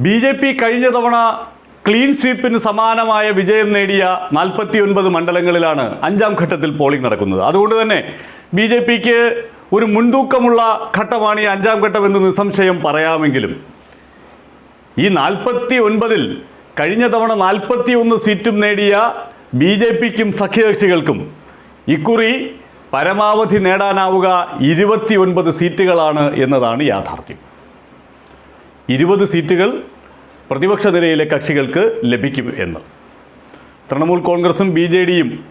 B J P കഴിഞ്ഞ തവണ clean സ്വീപ്പിന് സമാനമായ വിജയം നേടിയ നാൽപ്പത്തി ഒൻപത് മണ്ഡലങ്ങളിലാണ് അഞ്ചാം ഘട്ടത്തിൽ പോളിംഗ് നടക്കുന്നത്. അതുകൊണ്ട് തന്നെ ബി ജെ പിക്ക് ഒരു മുൻതൂക്കമുള്ള ഘട്ടമാണ് ഈ അഞ്ചാം ഘട്ടം എന്ന് നിസ്സംശയം പറയാമെങ്കിലും ഈ നാൽപ്പത്തി ഒൻപതിൽ കഴിഞ്ഞ തവണ നാൽപ്പത്തി ഒന്ന് സീറ്റും നേടിയ ബി ജെ പിക്കും സഖ്യകക്ഷികൾക്കും ഇക്കുറി പരമാവധി നേടാനാവുക ഇരുപത്തി ഒൻപത് സീറ്റുകളാണ് എന്നതാണ് യാഥാർത്ഥ്യം. ഇരുപത് സീറ്റുകൾ പ്രതിപക്ഷ നിരയിലെ കക്ഷികൾക്ക് ലഭിക്കും എന്ന്. തൃണമൂൽ കോൺഗ്രസും ബി ജെ ഡിയും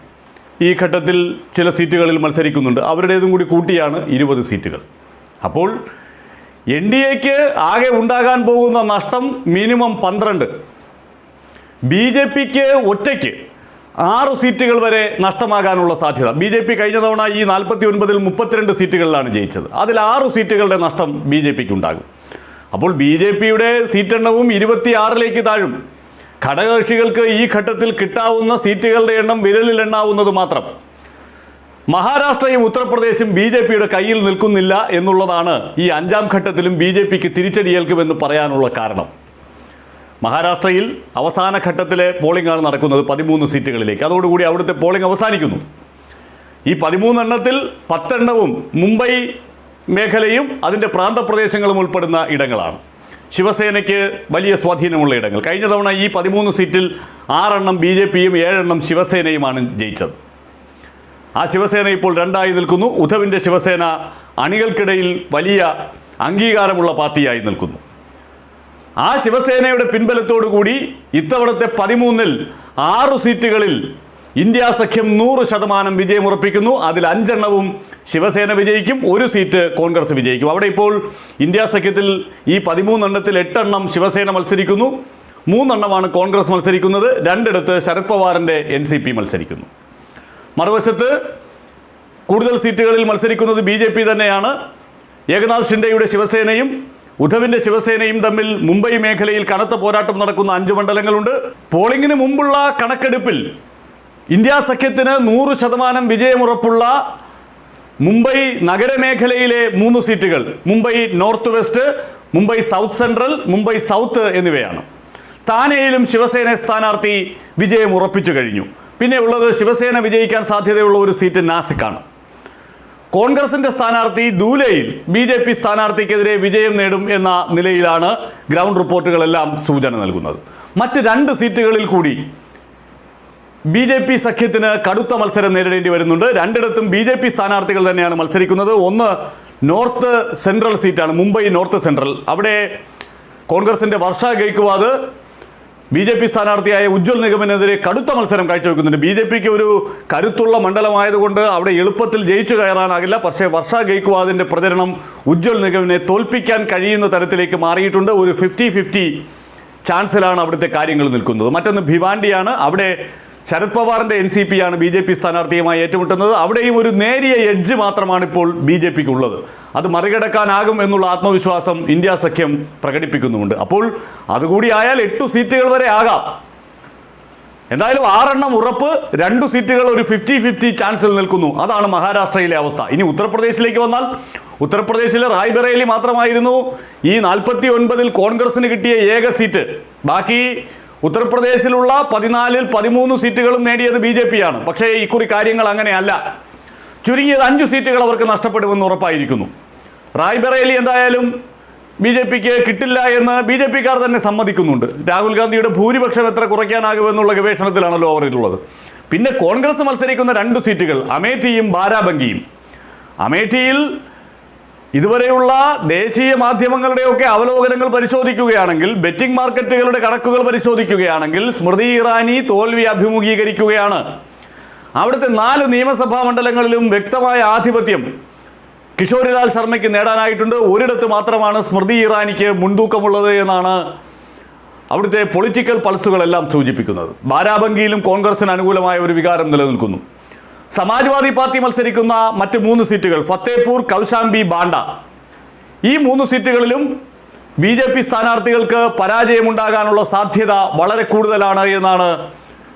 ഈ ഘട്ടത്തിൽ ചില സീറ്റുകളിൽ മത്സരിക്കുന്നുണ്ട്. അവരുടേതും കൂടി കൂട്ടിയാണ് ഇരുപത് സീറ്റുകൾ. അപ്പോൾ എൻ ഡി എക്ക് ആകെ ഉണ്ടാകാൻ പോകുന്ന നഷ്ടം മിനിമം പന്ത്രണ്ട്. ബി ജെ പിക്ക് ഒറ്റയ്ക്ക് ആറ് സീറ്റുകൾ വരെ നഷ്ടമാകാനുള്ള സാധ്യത. ബി ജെ പി കഴിഞ്ഞ തവണ ഈ നാൽപ്പത്തി ഒൻപതിൽ മുപ്പത്തിരണ്ട് സീറ്റുകളിലാണ് ജയിച്ചത്. അതിൽ ആറ് സീറ്റുകളുടെ നഷ്ടം ബി ജെ പിക്ക് ഉണ്ടാകും. അപ്പോൾ ബി ജെ പിയുടെ സീറ്റെണ്ണവും ഇരുപത്തിയാറിലേക്ക് താഴും. ഘടകകക്ഷികൾക്ക് ഈ ഘട്ടത്തിൽ കിട്ടാവുന്ന സീറ്റുകളുടെ എണ്ണം വിരലിൽ എണ്ണാവുന്നത് മാത്രം. മഹാരാഷ്ട്രയും ഉത്തർപ്രദേശും ബി ജെ പിയുടെ കയ്യിൽ നിൽക്കുന്നില്ല എന്നുള്ളതാണ് ഈ അഞ്ചാം ഘട്ടത്തിലും ബി ജെ പിക്ക് തിരിച്ചടിയേൽക്കുമെന്ന് പറയാനുള്ള കാരണം. മഹാരാഷ്ട്രയിൽ അവസാന ഘട്ടത്തിലെ പോളിംഗ് ആണ് നടക്കുന്നത് പതിമൂന്ന് സീറ്റുകളിലേക്ക്. അതോടുകൂടി അവിടുത്തെ പോളിംഗ് അവസാനിക്കുന്നു. ഈ പതിമൂന്നെണ്ണത്തിൽ പത്തെണ്ണവും മുംബൈ മേഖലയും അതിന്റെ പ്രാന്തപ്രദേശങ്ങളും ഉൾപ്പെടുന്ന ഇടങ്ങളാണ്. ശിവസേനയ്ക്ക് വലിയ സ്വാധീനമുള്ള ഇടങ്ങൾ. കഴിഞ്ഞ തവണ ഈ പതിമൂന്ന് സീറ്റിൽ ആറെണ്ണം ബി ജെ പിയും ഏഴെണ്ണം ശിവസേനയുമാണ് ജയിച്ചത്. ആ ശിവസേന ഇപ്പോൾ രണ്ടായി നിൽക്കുന്നു. ഉദ്ധവിന്റെ ശിവസേന അണികൾക്കിടയിൽ വലിയ അംഗീകാരമുള്ള പാർട്ടിയായി നിൽക്കുന്നു. ആ ശിവസേനയുടെ പിൻബലത്തോടു കൂടി ഇത്തവണത്തെ പതിമൂന്നിൽ ആറു സീറ്റുകളിൽ ഇന്ത്യ സഖ്യം നൂറ് ശതമാനം വിജയമുറപ്പിക്കുന്നു. അതിൽ അഞ്ചെണ്ണവും ശിവസേന വിജയിക്കും ഒരു സീറ്റ് കോൺഗ്രസ് വിജയിക്കും. അവിടെ ഇപ്പോൾ ഇന്ത്യ സഖ്യത്തിൽ ഈ പതിമൂന്നെണ്ണത്തിൽ എട്ടെണ്ണം ശിവസേന മത്സരിക്കുന്നു. മൂന്നെണ്ണമാണ് കോൺഗ്രസ് മത്സരിക്കുന്നത്. രണ്ടിടത്ത് ശരത് പവാറിന്റെ എൻ സി പി മത്സരിക്കുന്നു. മറുവശത്ത് കൂടുതൽ സീറ്റുകളിൽ മത്സരിക്കുന്നത് ബി ജെ പി തന്നെയാണ്. ഏകനാഥ് ഷിൻഡെയുടെ ശിവസേനയും ഉദ്ധവിന്റെ ശിവസേനയും തമ്മിൽ മുംബൈ മേഖലയിൽ കനത്ത പോരാട്ടം നടക്കുന്ന അഞ്ച് മണ്ഡലങ്ങളുണ്ട്. പോളിംഗിന് മുമ്പുള്ള കണക്കെടുപ്പിൽ ഇന്ത്യ സഖ്യത്തിന് നൂറ് ശതമാനം വിജയമുറപ്പുള്ള മുംബൈ നഗരമേഖലയിലെ മൂന്ന് സീറ്റുകൾ Mumbai north west Mumbai south central Mumbai south എന്നിവയാണ്. താനെയിലും ശിവസേന സ്ഥാനാർത്ഥി വിജയം ഉറപ്പിച്ചു കഴിഞ്ഞു. പിന്നെ ഉള്ളത് ശിവസേന വിജയിക്കാൻ സാധ്യതയുള്ള ഒരു സീറ്റ് നാസിക്കാണ്. കോൺഗ്രസിന്റെ സ്ഥാനാർത്ഥി ദൂലയിൽ ബി ജെ പി സ്ഥാനാർത്ഥിക്കെതിരെ വിജയം നേടും എന്ന നിലയിലാണ് ഗ്രൗണ്ട് റിപ്പോർട്ടുകളെല്ലാം സൂചന നൽകുന്നത്. മറ്റ് രണ്ട് സീറ്റുകളിൽ കൂടി ബി ജെ പി സഖ്യത്തിന് കടുത്ത മത്സരം നേരിടേണ്ടി വരുന്നുണ്ട്. രണ്ടിടത്തും ബി ജെ പി സ്ഥാനാർത്ഥികൾ തന്നെയാണ് മത്സരിക്കുന്നത്. ഒന്ന് നോർത്ത് സെൻട്രൽ സീറ്റാണ് മുംബൈ നോർത്ത് സെൻട്രൽ. അവിടെ കോൺഗ്രസിന്റെ Varsha Gaikwad B J P സ്ഥാനാർത്ഥിയായ Ujjwal നിഗമിനെതിരെ കടുത്ത മത്സരം കാഴ്ചവെക്കുന്നുണ്ട്. ബി ജെ പിക്ക് ഒരു കരുത്തുള്ള മണ്ഡലമായതുകൊണ്ട് അവിടെ എളുപ്പത്തിൽ ജയിച്ചു കയറാനാകില്ല. പക്ഷേ വർഷ ഗെയ്ക്വാദിന്റെ പ്രചരണം ഉജ്ജ്വൽ നിഗമിനെ തോൽപ്പിക്കാൻ കഴിയുന്ന തരത്തിലേക്ക് മാറിയിട്ടുണ്ട്. ഒരു ഫിഫ്റ്റി ഫിഫ്റ്റി ചാൻസിലാണ് അവിടുത്തെ കാര്യങ്ങൾ നിൽക്കുന്നത്. മറ്റൊന്ന് ഭിവാണ്ടിയാണ്. അവിടെ ശരത് പവാറിന്റെ എൻ സി പി ആണ് ബി ജെ പി സ്ഥാനാർത്ഥിയുമായി ഏറ്റുമുട്ടുന്നത്. അവിടെയും ഒരു നേരിയ എഡ്ജ് മാത്രമാണ് ഇപ്പോൾ ബി ജെ പിക്ക് ഉള്ളത് അത് മറികടക്കാനാകും എന്നുള്ള ആത്മവിശ്വാസം ഇന്ത്യ സഖ്യം പ്രകടിപ്പിക്കുന്നുമുണ്ട്. അപ്പോൾ അതുകൂടി ആയാൽ എട്ടു സീറ്റുകൾ വരെ ആകാം. എന്തായാലും ആറെണ്ണം ഉറപ്പ് രണ്ടു സീറ്റുകൾ ഒരു ഫിഫ്റ്റി ഫിഫ്റ്റി ചാൻസിൽ നിൽക്കുന്നു. അതാണ് മഹാരാഷ്ട്രയിലെ അവസ്ഥ. ഇനി ഉത്തർപ്രദേശിലേക്ക് വന്നാൽ ഉത്തർപ്രദേശിലെ റായ്ബറേലി മാത്രമായിരുന്നു. ഈ നാൽപ്പത്തി ഒൻപതിൽ കോൺഗ്രസിന് കിട്ടിയ ഏക സീറ്റ്. ബാക്കി ഉത്തർപ്രദേശിലുള്ള പതിനാലിൽ പതിമൂന്ന് സീറ്റുകളും നേടിയത് ബി ജെ പിയാണ്. പക്ഷേ ഇക്കുറി കാര്യങ്ങൾ അങ്ങനെയല്ല. ചുരുങ്ങിയത് അഞ്ച് സീറ്റുകൾ അവർക്ക് നഷ്ടപ്പെടുമെന്ന് ഉറപ്പായിരിക്കുന്നു. റായ്ബറേലി എന്തായാലും ബി ജെ പിക്ക് കിട്ടില്ല എന്ന് ബി ജെ പിക്കാർ തന്നെ സമ്മതിക്കുന്നുണ്ട്. രാഹുൽ ഗാന്ധിയുടെ ഭൂരിപക്ഷം എത്ര കുറയ്ക്കാനാകുമെന്നുള്ള ഗവേഷണത്തിലാണല്ലോ അവരിലുള്ളത്. പിന്നെ കോൺഗ്രസ് മത്സരിക്കുന്ന രണ്ട് സീറ്റുകൾ അമേഠിയും ബാരാബങ്കിയും. അമേഠിയിൽ ഇതുവരെയുള്ള ദേശീയ മാധ്യമങ്ങളുടെയൊക്കെ അവലോകനങ്ങൾ പരിശോധിക്കുകയാണെങ്കിൽ ബെറ്റിംഗ് മാർക്കറ്റുകളുടെ കണക്കുകൾ പരിശോധിക്കുകയാണെങ്കിൽ സ്മൃതി ഇറാനി തോൽവി അഭിമുഖീകരിക്കുകയാണ്. അവിടുത്തെ നാല് നിയമസഭാ മണ്ഡലങ്ങളിലും വ്യക്തമായ ആധിപത്യം കിഷോരിലാൽ ശർമ്മയ്ക്ക് നേടാനായിട്ടുണ്ട്. ഒരിടത്ത് മാത്രമാണ് സ്മൃതി ഇറാനിക്ക് മുൻതൂക്കമുള്ളത് എന്നാണ് അവിടുത്തെ പൊളിറ്റിക്കൽ പൾസുകളെല്ലാം സൂചിപ്പിക്കുന്നത്. ബാരാബങ്കിയിലും കോൺഗ്രസിന് അനുകൂലമായ ഒരു വികാരം നിലനിൽക്കുന്നു. സമാജ്വാദി പാർട്ടി മത്സരിക്കുന്ന മറ്റ് മൂന്ന് സീറ്റുകൾ ഫത്തേപൂർ കൗശാംബി ബാണ്ട. ഈ മൂന്ന് സീറ്റുകളിലും ബി ജെ പി സ്ഥാനാർത്ഥികൾക്ക് പരാജയമുണ്ടാകാനുള്ള സാധ്യത വളരെ കൂടുതലാണ് എന്നാണ്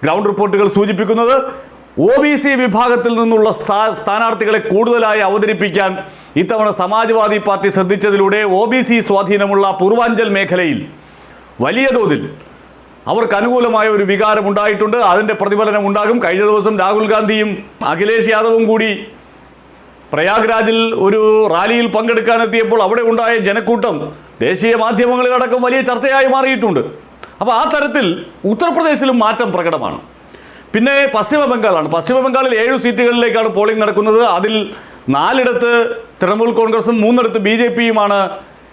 ഗ്രൗണ്ട് റിപ്പോർട്ടുകൾ സൂചിപ്പിക്കുന്നത്. ഒ ബി സി വിഭാഗത്തിൽ നിന്നുള്ള സ്ഥാ- സ്ഥാനാർത്ഥികളെ കൂടുതലായി അവതരിപ്പിക്കാൻ ഇത്തവണ സമാജ്വാദി പാർട്ടി ശ്രദ്ധിച്ചതിലൂടെ ഒ ബി സി സ്വാധീനമുള്ള പൂർവാഞ്ചൽ മേഖലയിൽ വലിയ തോതിൽ അവർക്ക് അനുകൂലമായ ഒരു വികാരം ഉണ്ടായിട്ടുണ്ട്. അതിന്റെ പ്രതിഫലനം ഉണ്ടാകും. കഴിഞ്ഞ ദിവസം രാഹുൽ ഗാന്ധിയും അഖിലേഷ് യാദവും കൂടി പ്രയാഗ്രാജിൽ ഒരു റാലിയിൽ പങ്കെടുക്കാനെത്തിയപ്പോൾ അവിടെ ഉണ്ടായ ജനക്കൂട്ടം ദേശീയ മാധ്യമങ്ങളിലടക്കം വലിയ ചർച്ചയായി മാറിയിട്ടുണ്ട്. അപ്പോൾ ആ തരത്തിൽ ഉത്തർപ്രദേശിലും മാറ്റം പ്രകടമാണ്. പിന്നെ പശ്ചിമ ബംഗാളാണ്. പശ്ചിമ ബംഗാളിൽ ഏഴ് സീറ്റുകളിലേക്കാണ് പോളിംഗ് നടക്കുന്നത്. അതിൽ നാലിടത്ത് തൃണമൂൽ കോൺഗ്രസും മൂന്നിടത്ത് ബി ജെ പിയുമാണ്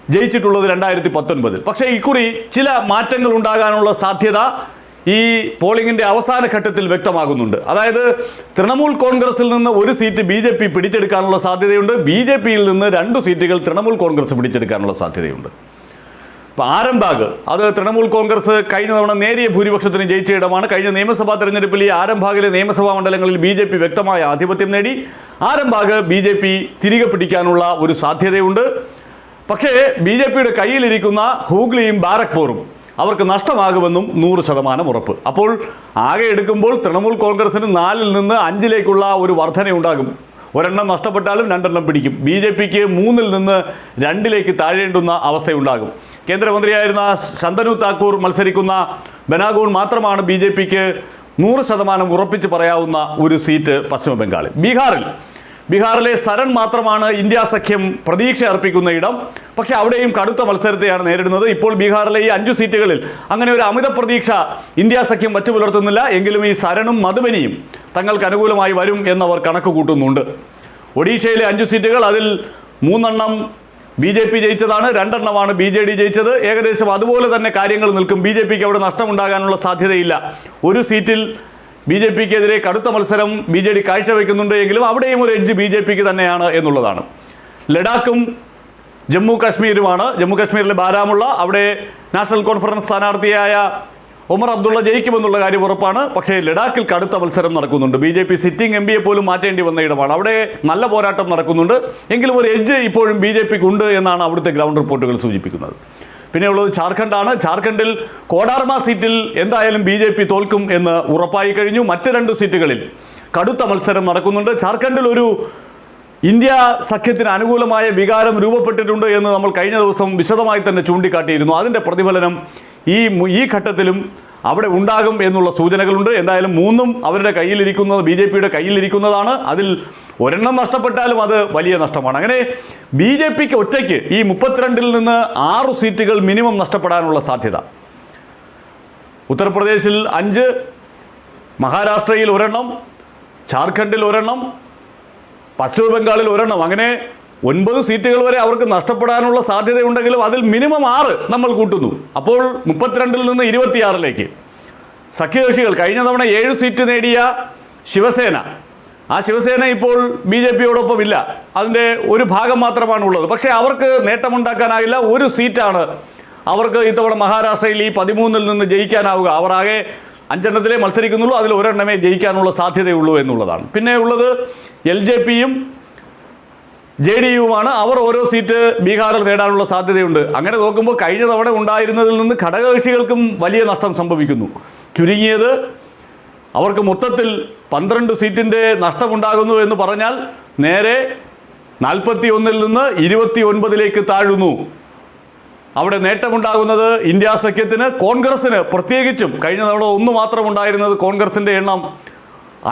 ജയിച്ചിട്ടുള്ളത് രണ്ടായിരത്തി പത്തൊൻപതിൽ പക്ഷേ ഇക്കുറി ചില മാറ്റങ്ങൾ ഉണ്ടാകാനുള്ള സാധ്യത ഈ പോളിംഗിന്റെ അവസാന ഘട്ടത്തിൽ വ്യക്തമാകുന്നുണ്ട്. അതായത് തൃണമൂൽ കോൺഗ്രസിൽ നിന്ന് ഒരു സീറ്റ് ബി ജെ പി പിടിച്ചെടുക്കാനുള്ള സാധ്യതയുണ്ട്. ബി ജെ പിയിൽ നിന്ന് രണ്ട് സീറ്റുകൾ തൃണമൂൽ കോൺഗ്രസ് പിടിച്ചെടുക്കാനുള്ള സാധ്യതയുണ്ട്. ഇപ്പോൾ ആരംഭാഗ്. അത് തൃണമൂൽ കോൺഗ്രസ് കഴിഞ്ഞ തവണ നേരിയ ഭൂരിപക്ഷത്തിന് ജയിച്ച ഇടമാണ്. കഴിഞ്ഞ നിയമസഭാ തെരഞ്ഞെടുപ്പിൽ ഈ ആരംഭാഗിലെ നിയമസഭാ മണ്ഡലങ്ങളിൽ ബി ജെ പി വ്യക്തമായ ആധിപത്യം നേടി. ആരംഭാഗ് ബി ജെ പി തിരികെ പിടിക്കാനുള്ള ഒരു സാധ്യതയുണ്ട്. പക്ഷേ ബി ജെ പിയുടെ കയ്യിലിരിക്കുന്ന ഹൂഗ്ലിയും ബാരക്പൂറും അവർക്ക് നഷ്ടമാകുമെന്നും നൂറ് ശതമാനം ഉറപ്പ്. അപ്പോൾ ആകെ എടുക്കുമ്പോൾ തൃണമൂൽ കോൺഗ്രസിന് നാലിൽ നിന്ന് അഞ്ചിലേക്കുള്ള ഒരു വർധനയുണ്ടാകും ഒരെണ്ണം നഷ്ടപ്പെട്ടാലും രണ്ടെണ്ണം പിടിക്കും. ബി ജെ പിക്ക് മൂന്നിൽ നിന്ന് രണ്ടിലേക്ക് താഴേണ്ടുന്ന അവസ്ഥയുണ്ടാകും. കേന്ദ്രമന്ത്രിയായിരുന്ന ശന്തനു താക്കൂർ മത്സരിക്കുന്ന ബനാഗോൺ മാത്രമാണ് ബി ജെ പിക്ക് നൂറ് ശതമാനം ഉറപ്പിച്ച് പറയാവുന്ന ഒരു സീറ്റ് പശ്ചിമ ബംഗാളിൽ ബീഹാറിൽ ബീഹാറിലെ സരൺ മാത്രമാണ് ഇന്ത്യ സഖ്യം പ്രതീക്ഷ അർപ്പിക്കുന്ന ഇടം. പക്ഷേ അവിടെയും കടുത്ത മത്സരത്തെയാണ് നേരിടുന്നത്. ഇപ്പോൾ ബീഹാറിലെ ഈ അഞ്ചു സീറ്റുകളിൽ അങ്ങനെ ഒരു അമിത പ്രതീക്ഷ ഇന്ത്യ സഖ്യം വച്ചു പുലർത്തുന്നില്ല. എങ്കിലും ഈ സരണും മധുബനിയും തങ്ങൾക്ക് അനുകൂലമായി വരും എന്നവർ കണക്ക് കൂട്ടുന്നുണ്ട് ഒഡീഷയിലെ അഞ്ചു സീറ്റുകൾ അതിൽ മൂന്നെണ്ണം ബി ജെ പി ജയിച്ചതാണ് രണ്ടെണ്ണമാണ് ബി ജെ ഡി ജയിച്ചത്. ഏകദേശം അതുപോലെ തന്നെ കാര്യങ്ങൾ നിൽക്കും. ബി ജെ പിക്ക് അവിടെ നഷ്ടമുണ്ടാകാനുള്ള സാധ്യതയില്ല. ഒരു സീറ്റിൽ ബി ജെ പിക്കെതിരെ കടുത്ത മത്സരം ബി ജെ ഡി കാഴ്ചവെക്കുന്നുണ്ട് എങ്കിലും അവിടെയും ഒരു എഡ്ജ് ബി ജെ പിക്ക് തന്നെയാണ് എന്നുള്ളതാണ്. ലഡാക്കും ജമ്മു കാശ്മീരുമാണ്. ജമ്മു കാശ്മീരിലെ ബാരാമുള്ള അവിടെ നാഷണൽ കോൺഫറൻസ് സ്ഥാനാർത്ഥിയായ ഒമർ അബ്ദുള്ള ജയിക്കുമെന്നുള്ള കാര്യം ഉറപ്പാണ്. പക്ഷേ ലഡാക്കിൽ കടുത്ത മത്സരം നടക്കുന്നുണ്ട്. B J P sitting M പിയെ പോലും മാറ്റേണ്ടി വന്ന ഇടമാണ്. അവിടെ നല്ല പോരാട്ടം നടക്കുന്നുണ്ട്. എങ്കിലും ഒരു എഡ്ജ് ഇപ്പോഴും ബി ജെ പിക്ക് ഉണ്ട് എന്നാണ് അവിടുത്തെ ഗ്രൗണ്ട് റിപ്പോർട്ടുകൾ സൂചിപ്പിക്കുന്നത്. പിന്നെ ഉള്ളത് ജാർഖണ്ഡാണ്. ജാർഖണ്ഡിൽ കോഡാർമ സീറ്റിൽ എന്തായാലും ബി ജെ പി തോൽക്കും എന്ന് ഉറപ്പായി കഴിഞ്ഞു. മറ്റ് രണ്ട് സീറ്റുകളിൽ കടുത്ത മത്സരം നടക്കുന്നുണ്ട്. ജാർഖണ്ഡിൽ ഒരു ഇന്ത്യ സഖ്യത്തിന് അനുകൂലമായ വികാരം രൂപപ്പെട്ടിട്ടുണ്ട് എന്ന് നമ്മൾ കഴിഞ്ഞ ദിവസം വിശദമായി തന്നെ ചൂണ്ടിക്കാട്ടിയിരുന്നു. അതിന്റെ പ്രതിഫലനം ഈ ഈ ഘട്ടത്തിലും അവിടെ ഉണ്ടാകും എന്നുള്ള സൂചനകളുണ്ട്. എന്തായാലും മൂന്നും അവരുടെ കയ്യിലിരിക്കുന്നത് ബി ജെ പിയുടെ കയ്യിലിരിക്കുന്നതാണ്. അതിൽ ഒരെണ്ണം നഷ്ടപ്പെട്ടാലും അത് വലിയ നഷ്ടമാണ്. അങ്ങനെ ബി ജെ പിക്ക് ഒറ്റയ്ക്ക് ഈ മുപ്പത്തിരണ്ടിൽ നിന്ന് ആറ് സീറ്റുകൾ മിനിമം നഷ്ടപ്പെടാനുള്ള സാധ്യത. ഉത്തർപ്രദേശിൽ അഞ്ച് മഹാരാഷ്ട്രയിൽ ഒരെണ്ണം ജാർഖണ്ഡിൽ ഒരെണ്ണം പശ്ചിമ ബംഗാളിൽ ഒരെണ്ണം. അങ്ങനെ ഒൻപത് സീറ്റുകൾ വരെ അവർക്ക് നഷ്ടപ്പെടാനുള്ള സാധ്യതയുണ്ടെങ്കിലും അതിൽ മിനിമം ആറ് നമ്മൾ കൂട്ടുന്നു. അപ്പോൾ മുപ്പത്തിരണ്ടിൽ നിന്ന് ഇരുപത്തിയാറിലേക്ക്. സഖ്യകക്ഷികൾ കഴിഞ്ഞ തവണ ഏഴ് സീറ്റ് നേടിയ ശിവസേന ആ ശിവസേന ഇപ്പോൾ ബി ജെ പിയോടൊപ്പം ഇല്ല അതിന്റെ ഒരു ഭാഗം മാത്രമാണ് ഉള്ളത് പക്ഷേ അവർക്ക് നേട്ടമുണ്ടാക്കാനായില്ല. ഒരു സീറ്റാണ് അവർക്ക് ഇത്തവണ മഹാരാഷ്ട്രയിൽ ഈ പതിമൂന്നിൽ നിന്ന് ജയിക്കാനാവുക. അവർ ആകെ അഞ്ചെണ്ണത്തിലേ മത്സരിക്കുന്നുള്ളൂ. അതിൽ ഒരെണ്ണമേ ജയിക്കാനുള്ള സാധ്യതയുള്ളൂ എന്നുള്ളതാണ്. പിന്നെ ഉള്ളത് എൽ ജെ പിയും ജെ ഡി യുമാണ് അവർ ഓരോ സീറ്റ് ബീഹാറിൽ നേടാനുള്ള സാധ്യതയുണ്ട്. അങ്ങനെ നോക്കുമ്പോൾ കഴിഞ്ഞ തവണ ഉണ്ടായിരുന്നതിൽ നിന്ന് ഘടകകക്ഷികൾക്കും വലിയ നഷ്ടം സംഭവിക്കുന്നു. ചുരുങ്ങിയത് അവർക്ക് മൊത്തത്തിൽ പന്ത്രണ്ട് സീറ്റിന്റെ നഷ്ടമുണ്ടാകുന്നു എന്ന് പറഞ്ഞാൽ നേരെ നാൽപ്പത്തി ഒന്നിൽ നിന്ന് ഇരുപത്തി ഒൻപതിലേക്ക് താഴുന്നു. അവിടെ നേട്ടമുണ്ടാകുന്നത് ഇന്ത്യ സഖ്യത്തിന് കോൺഗ്രസ്സിന് പ്രത്യേകിച്ചും കഴിഞ്ഞ തവണ ഒന്ന് മാത്രം ഉണ്ടായിരുന്നത് കോൺഗ്രസിന്റെ എണ്ണം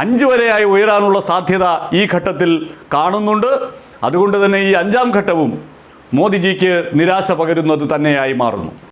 അഞ്ച് വരെയായി ഉയരാനുള്ള സാധ്യത ഈ ഘട്ടത്തിൽ കാണുന്നുണ്ട്. അതുകൊണ്ട് തന്നെ ഈ അഞ്ചാം ഘട്ടവും മോദിജിക്ക് നിരാശ പകരുന്നത് തന്നെയായി മാറുന്നു.